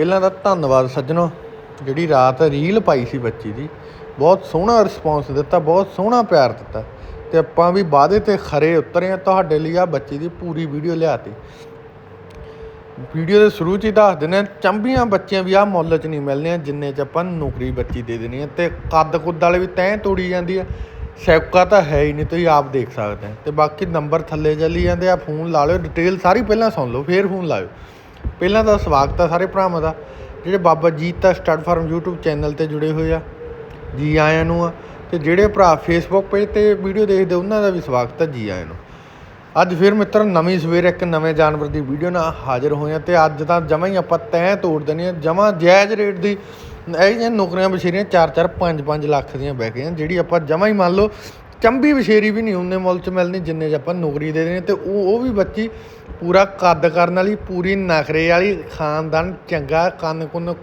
ਪਹਿਲਾਂ ਤਾਂ ਧੰਨਵਾਦ ਸੱਜਣੋ, ਜਿਹੜੀ ਰਾਤ ਰੀਲ ਪਾਈ ਸੀ ਬੱਚੀ ਦੀ। ਬਹੁਤ ਸੋਹਣਾ ਰਿਸਪੌਂਸ ਦਿੱਤਾ, ਬਹੁਤ ਸੋਹਣਾ ਪਿਆਰ ਦਿੱਤਾ। ਤੇ ਆਪਾਂ ਵੀ ਵਾਅਦੇ ਤੇ ਖਰੇ ਉਤਰੇ ਆ ਤੁਹਾਡੇ ਲਈ ਆ ਬੱਚੀ ਦੀ ਪੂਰੀ ਵੀਡੀਓ ਲਿਆਤੀ। ਵੀਡੀਓ ਦੇ ਸ਼ੁਰੂ 'ਚ ਹੀ ਦੱਸ ਦਿੰਦੇ ਆ ਚੰਬੀਆਂ ਬੱਚੀਆਂ ਵੀ ਆ ਮੁੱਲ 'ਚ ਨਹੀਂ ਮਿਲਣੀਆਂ, ਜਿੰਨੇ 'ਚ ਆਪਾਂ ਨੌਕਰੀ ਬੱਚੀ ਦੇ ਦੇਣੀ ਹੈ। ਤੇ ਕੱਦ ਕੁੱਦ ਵਾਲੇ ਵੀ ਤੈਂ ਤੋੜੀ ਜਾਂਦੀ ਆ ਸੈਕਾ ਤਾਂ ਹੈ ਹੀ ਨਹੀਂ, ਤੁਸੀਂ ਆਪ ਦੇਖ ਸਕਦੇ ਆ ਤੇ ਬਾਕੀ ਨੰਬਰ ਥੱਲੇ ਚੱਲੀ ਜਾਂਦੇ ਆ, ਫੋਨ ਲਾ ਲਿਓ ਡਿਟੇਲ ਸਾਰੀ ਪਹਿਲਾਂ ਸੁਣ ਲਓ, ਫੇਰ ਫੋਨ ਲਾਇਓ। ਪਹਿਲਾਂ ਤਾਂ ਸਵਾਗਤ ਆ ਸਾਰੇ ਭਰਾਵਾਂ ਦਾ, ਜਿਹੜੇ ਬਾਬਾ ਜੀਤਾ ਦਾ ਸਟੱਡ ਫਾਰਮ YouTube ਚੈਨਲ ਤੇ ਜੁੜੇ ਹੋਏ ਆ, ਜੀ ਆਇਆਂ ਨੂੰ ਆ, ਤੇ ਜਿਹੜੇ ਭਰਾ ਫੇਸਬੁੱਕ ਪੇਜ ਤੇ ਵੀਡੀਓ ਦੇਖਦੇ, ਉਹਨਾਂ ਦਾ ਵੀ ਸਵਾਗਤ ਆ ਜੀ ਆਇਆਂ ਨੂੰ। ਅੱਜ ਫਿਰ ਮਿੱਤਰ ਨਵੀਂ ਸਵੇਰ ਇੱਕ ਨਵੇਂ ਜਾਨਵਰ ਦੀ ਵੀਡੀਓ ਨਾਲ ਹਾਜ਼ਰ ਹੋਏ ਆ, ਤੇ ਅੱਜ ਤਾਂ ਜਮਾਂ ਹੀ ਆਪਾਂ ਤੈਅ ਤੋੜ ਦੇਣੀ ਆ, ਜਮਾਂ ਜਾਇਜ਼ ਰੇਟ ਦੀ ਇਹ ਜਿਹੜੀਆਂ ਨੌਕਰੀਆਂ ਬਸ਼ੇਰੀਆਂ 4-4 5-5 ਲੱਖ ਦੀਆਂ ਬਹਿ ਗਈਆਂ, ਜਿਹੜੀ ਆਪਾਂ ਜਮਾਂ ਹੀ ਮੰਨ ਲਓ ਚੰਬੀ ਬਸ਼ੇਰੀ ਵੀ ਨਹੀਂ ਉਹਨੇ ਮੁੱਲ 'ਚ ਮਿਲਣੀ, ਜਿੰਨੇ 'ਚ ਆਪਾਂ ਨੌਕਰੀ ਦੇ ਦੇਣੀ ਤੇ ਉਹ ਉਹ ਵੀ ਬੱਚੀ ਪੂਰਾ ਕੱਦ ਕਰਨ ਵਾਲੀ, ਪੂਰੀ ਨਖਰੇ ਵਾਲੀ, ਖਾਨਦਾਨ ਚੰਗਾ, ਕੰਨ ਕੁੰਨ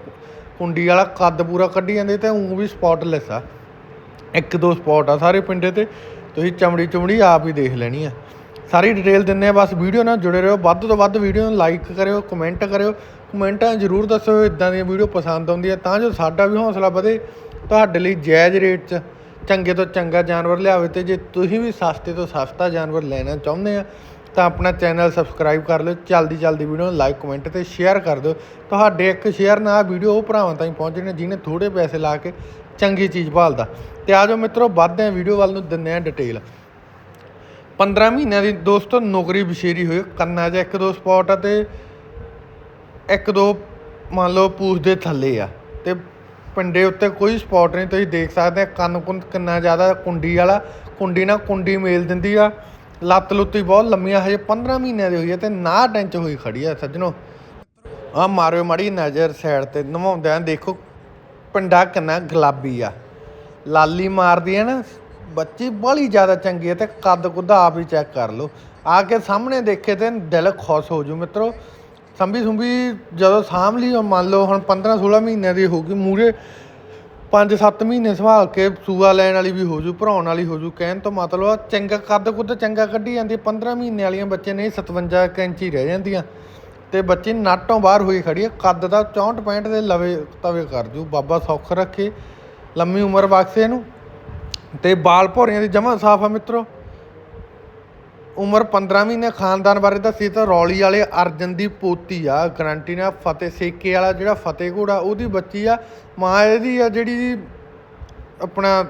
ਕੁੰਡੀ ਵਾਲਾ ਕੱਦ ਪੂਰਾ ਕੱਢੀ ਜਾਂਦੇ ਤੇ ਉਹ ਵੀ ਸਪੌਟਲੈਸ ਆ। ਇੱਕ ਦੋ ਸਪੌਟ ਆ ਸਾਰੇ ਪਿੰਡੇ ਤੇ, ਤੁਸੀਂ ਚਮੜੀ ਚਮੜੀ ਆਪ ਹੀ ਦੇਖ ਲੈਣੀ ਆ। ਸਾਰੀ ਡਿਟੇਲ ਦਿੰਨੇ ਆ, ਬਸ ਵੀਡੀਓ ਨਾਲ ਜੁੜੇ ਰਹੋ। ਵੱਧ ਤੋਂ ਵੱਧ ਵੀਡੀਓ ਨੂੰ ਲਾਈਕ ਕਰਿਓ ਕਮੈਂਟ ਕਰਿਓ। ਕਮੈਂਟਾਂ ਜ਼ਰੂਰ ਦੱਸੋ ਇਦਾਂ ਦੀਆਂ ਵੀਡੀਓ ਪਸੰਦ ਆਉਂਦੀ ਹੈ ਤਾਂ ਜੋ ਸਾਡਾ ਵੀ ਹੌਸਲਾ ਵਧੇ। ਤੁਹਾਡੇ ਲਈ ਜਾਇਜ਼ ਰੇਟ 'ਚ ਚੰਗੇ ਤੋਂ ਚੰਗਾ ਜਾਨਵਰ ਲਿਆਵੇ ਤੇ ਜੇ ਤੁਸੀਂ ਵੀ ਸਸਤੇ ਤੋਂ ਸਸਤਾ ਜਾਨਵਰ ਲੈਣਾ ਚਾਹੁੰਦੇ ਆ, ਤਾਂ ਆਪਣਾ ਚੈਨਲ ਸਬਸਕ੍ਰਾਈਬ ਕਰ ਲਿਓ ਜਲਦੀ ਜਲਦੀ ਵੀਡੀਓ ਨੂੰ ਲਾਈਕ ਕਮੈਂਟ ਤੇ ਸ਼ੇਅਰ ਕਰ ਦਿਓ। ਤੁਹਾਡੇ ਇੱਕ ਸ਼ੇਅਰ ਨਾਲ ਵੀਡੀਓ ਉਹ ਭਰਾਵਾਂ ਤਾਈਂ ਪਹੁੰਚਣੀ ਨੇ ਜਿਨੇ ਥੋੜੇ ਪੈਸੇ ਲਾ ਕੇ ਚੰਗੀ ਚੀਜ਼ ਭਾਲਦਾ। ਤੇ ਆਜੋ ਮਿੱਤਰੋ, ਵੱਧਦੇ ਆ ਵੀਡੀਓ ਵੱਲ ਨੂੰ, ਦਿੰਦੇ ਆ ਡਿਟੇਲ 15 ਮਹੀਨਿਆਂ ਦੀ ਦੋਸਤੋ, ਨੌਕਰੀ ਬਸ਼ੇਰੀ ਹੋਈ, ਕੰਨਾਂ 'ਚ ਇੱਕ ਦੋ ਸਪੌਟ ਆ ਤੇ ਇੱਕ ਦੋ ਮੰਨ ਲਓ ਪੂਛ ਦੇ ਥੱਲੇ ਆ। ਤੇ ਪਿੰਡੇ ਉੱਤੇ ਕੋਈ ਸਪੌਟ ਨਹੀਂ, ਤੁਸੀਂ ਦੇਖ ਸਕਦੇ ਆ, ਕੰਨ ਕੁੰਨ ਕਿੰਨਾ ਜ਼ਿਆਦਾ ਕੁੰਡੀ ਵਾਲਾ, ਕੁੰਡੀ ਨਾਲ ਕੁੰਡੀ ਮੇਲ ਦਿੰਦੀ ਆ। ਲੱਤ ਲੁੱਤੀ ਬਹੁਤ ਲੰਮੀਆਂ, ਹਜੇ 15 ਮਹੀਨਿਆਂ ਦੀ ਹੋਈ ਹੈ ਤੇ ਨਾ ਟੈਂਚ ਹੋਈ ਖੜੀ ਆ ਸੱਜਣੋ। ਆ ਮਾਰਿਓ ਮੜੀ ਨਜ਼ਰ ਸਾਈਡ ਤੇ ਨਵਾਉਂਦਿਆਂ ਦੇਖੋ ਪਿੰਡਾ ਕਿੰਨਾ ਗੁਲਾਬੀ ਆ। ਲਾਲੀ ਮਾਰਦੀ ਹੈ ਨਾ, ਬੱਚੀ ਬੜੀ ਜ਼ਿਆਦਾ ਚੰਗੀ ਹੈ ਤੇ ਕੱਦ ਕੁੱਦ ਆਪ ਹੀ ਚੈੱਕ ਕਰ ਲਓ। ਆ ਕੇ ਸਾਹਮਣੇ ਦੇਖੇ ਤੇ ਦਿਲ ਖੁਸ਼ ਹੋ ਜੂ ਮਿੱਤਰੋ। ਸੰਭੀ ਸੁੰਭੀ ਜਦੋਂ ਸਾਂਭ ਲਈ, ਉਹ ਮੰਨ ਲਓ ਹੁਣ 15 16 ਮਹੀਨਿਆਂ ਦੀ ਹੋਊਗੀ ਮੂਰੇ 5-7 ਮਹੀਨੇ ਸੰਭਾਲ ਕੇ ਸੂਆ ਲੈਣ ਵਾਲੀ ਵੀ ਹੋ ਜੂ ਭਰਾਉਣ ਵਾਲੀ ਹੋ ਜੂ ਕਹਿਣ ਤੋਂ ਮਤਲਬ ਆ ਚੰਗਾ ਕੱਦ ਕੁੱਦ ਚੰਗਾ ਕੱਢੀ ਜਾਂਦੀ 15 ਮਹੀਨੇ ਵਾਲੀਆਂ ਬੱਚੇ ਨਹੀਂ 57 ਕੁ ਹੀ ਰਹਿ ਜਾਂਦੀਆਂ। ਤੇ ਬੱਚੀ ਨਾਟੋਂ ਬਾਹਰ ਹੋਈ ਖੜੀ ਹੈ ਕੱਦ ਦਾ 64 65 ਦੇ ਲਵੇ ਤਵੇ ਕਰ ਜੂ, ਬਾਬਾ ਸੌਖ ਰੱਖੇ, ਲੰਮੀ ਉਮਰ ਬਖਸ਼ੇ ਇਹਨੂੰ। ਤੇ ਬਾਲ ਭੋਰੀਆਂ ਦੀ ਜਮਾ ਸਾਫ਼ ਆ ਮਿੱਤਰੋ। ਉਮਰ 15 ਮਹੀਨੇ, ਖਾਨਦਾਨ ਬਾਰੇ ਦੱਸੀ ਤਾਂ ਰੌਲੀ ਵਾਲੇ ਅਰਜਨ ਦੀ ਪੋਤੀ ਆ, ਗਰੰਟੀ ਨਾਲ ਫਤਿਹ ਸੇਕੇ ਵਾਲਾ ਜਿਹੜਾ ਫਤਿਹ ਘੋੜਾ ਉਹਦੀ ਬੱਚੀ ਆ। ਮਾਂ ਇਹਦੀ ਆ ਜਿਹੜੀ ਆਪਣਾ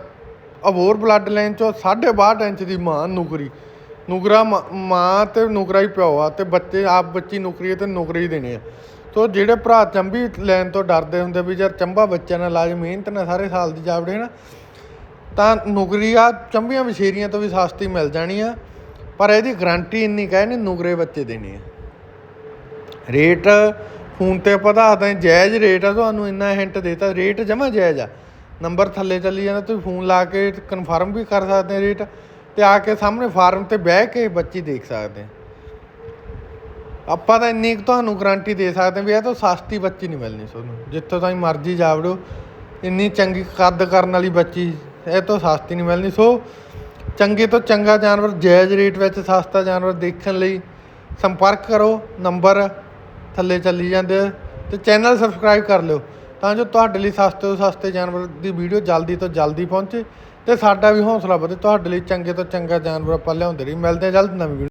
ਅਬੋਰ ਬਲੱਡ ਲਾਈਨ ਚੋਂ 62 ਇੰਚ ਦੀ ਮਾਂ, ਨੁਕਰੀ। ਨੁਕਰਾ ਮਾਂ- ਮਾਂ ਤੇ ਨੁਕਰਾ ਹੀ ਪਿਓ ਆ ਤੇ ਬੱਚੇ, ਆਪ ਬੱਚੀ ਨੁਕਰੀ ਹੈ ਤੇ ਨੁਕਰੀ ਹੀ ਦੇਣੇ ਆ। ਸੋ ਜਿਹੜੇ ਭਰਾ ਚੰਬੀ ਲੈਣ ਤੋਂ ਡਰਦੇ ਹੁੰਦੇ ਵੀ ਯਾਰ ਚੰਬਾ ਬੱਚਿਆਂ ਨਾਲ ਲਾਜ, ਮਿਹਨਤ ਨਾਲ ਸਾਰੇ ਸਾਲ ਦੀ ਜਾਵੜੇ ਨਾ, ਤਾਂ ਨੁਕਰੀ ਆ, ਚੰਬੀਆਂ ਵਿਸ਼ੇਰੀਆਂ ਤੋਂ ਵੀ ਸਸਤੀ ਮਿਲ ਜਾਣੀ ਆ। ਪਰ ਇਹਦੀ ਗਾਰੰਟੀ ਇੰਨੀ ਕਹੇ ਨੇ ਨੁਕਰੇ ਬੱਚੇ ਦੇਣੇ ਆ। ਰੇਟ ਫੋਨ ਤੇ ਪਤਾ ਦੱਸਦੇ ਜਾਇਜ਼ ਰੇਟ ਆ, ਤੁਹਾਨੂੰ ਇੰਨਾ ਹਿੰਟ ਦੇਤਾ ਰੇਟ ਜਮਾ ਜਾਇਜ਼ ਆ। ਨੰਬਰ ਥੱਲੇ ਚੱਲੀ ਜਾਂਦਾ, ਤੁਸੀਂ ਫੋਨ ਲਾ ਕੇ ਕਨਫਰਮ ਵੀ ਕਰ ਸਕਦੇ ਆ ਰੇਟ ਤੇ ਆ ਕੇ ਸਾਹਮਣੇ ਫਾਰਮ ਤੇ ਬਹਿ ਕੇ ਬੱਚੀ ਦੇਖ ਸਕਦੇ ਆ। ਆਪਾਂ ਤਾਂ ਇੰਨੀ ਕੁ ਤੁਹਾਨੂੰ ਗਾਰੰਟੀ ਦੇ ਸਕਦੇ ਹਾਂ ਵੀ ਇਹ ਤੋਂ ਸਸਤੀ ਬੱਚੀ ਨਹੀਂ ਮਿਲਣੀ ਤੁਹਾਨੂੰ। ਜਿੱਥੋਂ ਤਾਈਂ ਮਰਜ਼ੀ ਜਾਵੜੋ ਇੰਨੀ ਚੰਗੀ ਕੱਦ ਕਰਨ ਵਾਲੀ ਬੱਚੀ ਇਹ ਤੋਂ ਸਸਤੀ ਨਹੀਂ ਮਿਲਣੀ। ਸੋ ਚੰਗੇ ਤੋਂ ਚੰਗਾ ਜਾਨਵਰ, ਜਾਇਜ਼ ਰੇਟ ਵਿੱਚ ਸਸਤਾ ਜਾਨਵਰ ਦੇਖਣ ਲਈ ਸੰਪਰਕ ਕਰੋ, ਨੰਬਰ ਥੱਲੇ ਚੱਲੀ ਜਾਂਦੇ ਆ ਤੇ ਚੈਨਲ ਸਬਸਕ੍ਰਾਈਬ ਕਰ ਲਿਓ ਤਾਂ ਜੋ ਤੁਹਾਡੇ ਲਈ ਸਸਤੇ ਤੋਂ ਸਸਤੇ ਜਾਨਵਰ ਦੀ ਵੀਡੀਓ ਜਲਦੀ ਤੋਂ ਜਲਦੀ ਪਹੁੰਚੇ ਤੇ ਸਾਡਾ ਵੀ ਹੌਸਲਾ ਵਧੇ, ਤੁਹਾਡੇ ਲਈ ਚੰਗੇ ਤੋਂ ਚੰਗਾ ਜਾਨਵਰ ਆਪਾਂ ਲਿਆਉਂਦੇ ਰਹੀ ਮਿਲਦੇ ਹਾਂ ਜਲਦ ਨਵੀਂ video